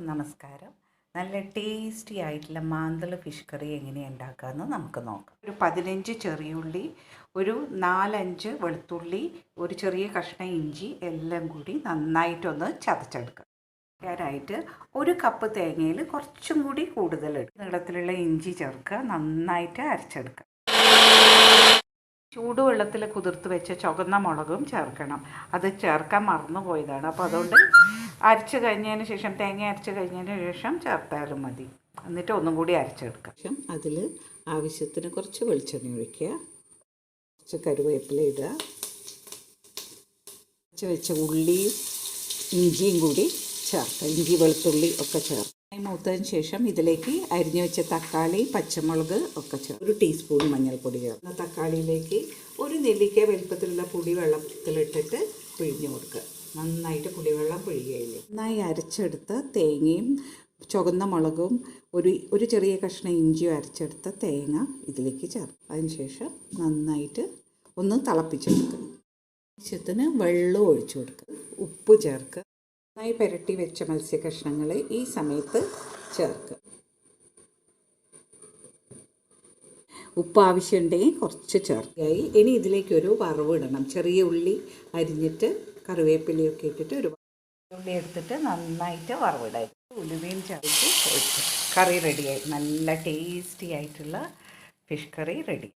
നമസ്കാരം. നല്ല ടേസ്റ്റി ആയിട്ടുള്ള മാന്തൾ ഫിഷ് കറി എങ്ങനെയാണ് ഉണ്ടാക്കാമെന്ന് നമുക്ക് നോക്കാം. ഒരു പതിനഞ്ച് ചെറിയുള്ളി ഒരു നാലഞ്ച് വെളുത്തുള്ളി ഒരു ചെറിയ കഷ്ണം ഇഞ്ചി എല്ലാം കൂടി നന്നായിട്ടൊന്ന് ചതച്ചെടുക്കുക ായിട്ട് ഒരു കപ്പ് തേങ്ങയിൽ കുറച്ചും കൂടി കൂടുതൽ നീളത്തിലുള്ള ഇഞ്ചി ചേർക്കുക നന്നായിട്ട് അരച്ചെടുക്കുക. ചൂടുവെള്ളത്തിൽ കുതിർത്ത് വെച്ച ചുവന്ന മുളകും ചേർക്കണം. അത് ചേർക്കാൻ മറന്നു പോയതാണ് അപ്പോൾ അതുകൊണ്ട് അരച്ച് കഴിഞ്ഞതിന് ശേഷം തേങ്ങ അരച്ച് കഴിഞ്ഞതിന് ശേഷം ചേർത്താലും മതി. എന്നിട്ട് ഒന്നും കൂടി അരച്ചെടുക്കാം. ശേഷം അതിൽ ആവശ്യത്തിന് കുറച്ച് വെളിച്ചെണ്ണ ഒഴിക്കുക. കുറച്ച് കരുവേപ്പില ഇടുക. കുറച്ച് വെച്ച ഉള്ളിയും ഇഞ്ചിയും കൂടി ചേർക്കുക. ഇഞ്ചി വെളുത്തുള്ളി ഒക്കെ ചേർക്കുക. മൂത്തതിന് ശേഷം ഇതിലേക്ക് അരിഞ്ഞു വെച്ച തക്കാളി പച്ചമുളക് ഒക്കെ ചേർത്ത് ഒരു ടീസ്പൂൺ മഞ്ഞൾപ്പൊടി ചേർത്ത് തക്കാളിയിലേക്ക് ഒരു നെല്ലിക്ക വലുപ്പത്തിലുള്ള പൊടി വെള്ളത്തിലിട്ടിട്ട് പിഴിഞ്ഞു കൊടുക്കുക. നന്നായിട്ട് പുളിവെള്ളം പിഴിയുകയില്ലേ നന്നായി അരച്ചെടുത്ത് തേങ്ങയും ചുവന്ന മുളകും ഒരു ഒരു ചെറിയ കഷ്ണം ഇഞ്ചിയും അരച്ചെടുത്ത തേങ്ങ ഇതിലേക്ക് ചേർക്കും. അതിനുശേഷം നന്നായിട്ട് ഒന്ന് തിളപ്പിച്ചെടുക്കുക. ആവശ്യത്തിന് വെള്ളം ഒഴിച്ചു കൊടുക്കുക. ഉപ്പ് ചേർക്കുക. നന്നായി പുരട്ടി വെച്ച മത്സ്യ കഷ്ണങ്ങൾ ഈ സമയത്ത് ചേർക്കുക. ഉപ്പ് ആവശ്യമുണ്ടെങ്കിൽ കുറച്ച് ചേർക്കുകയായി ഇനി ഇതിലേക്കൊരു വറവ് ഇടണം. ചെറിയ ഉള്ളി അരിഞ്ഞിട്ട് കറിവേപ്പിലയൊക്കെ ഇട്ടിട്ട് ഒരു ഉള്ളി എടുത്തിട്ട് നന്നായിട്ട് വറവിടായി ഉലുവയും ചേർത്ത് ഒഴിച്ചു. കറി റെഡിയായി നല്ല ടേസ്റ്റി ആയിട്ടുള്ള ഫിഷ് കറി റെഡി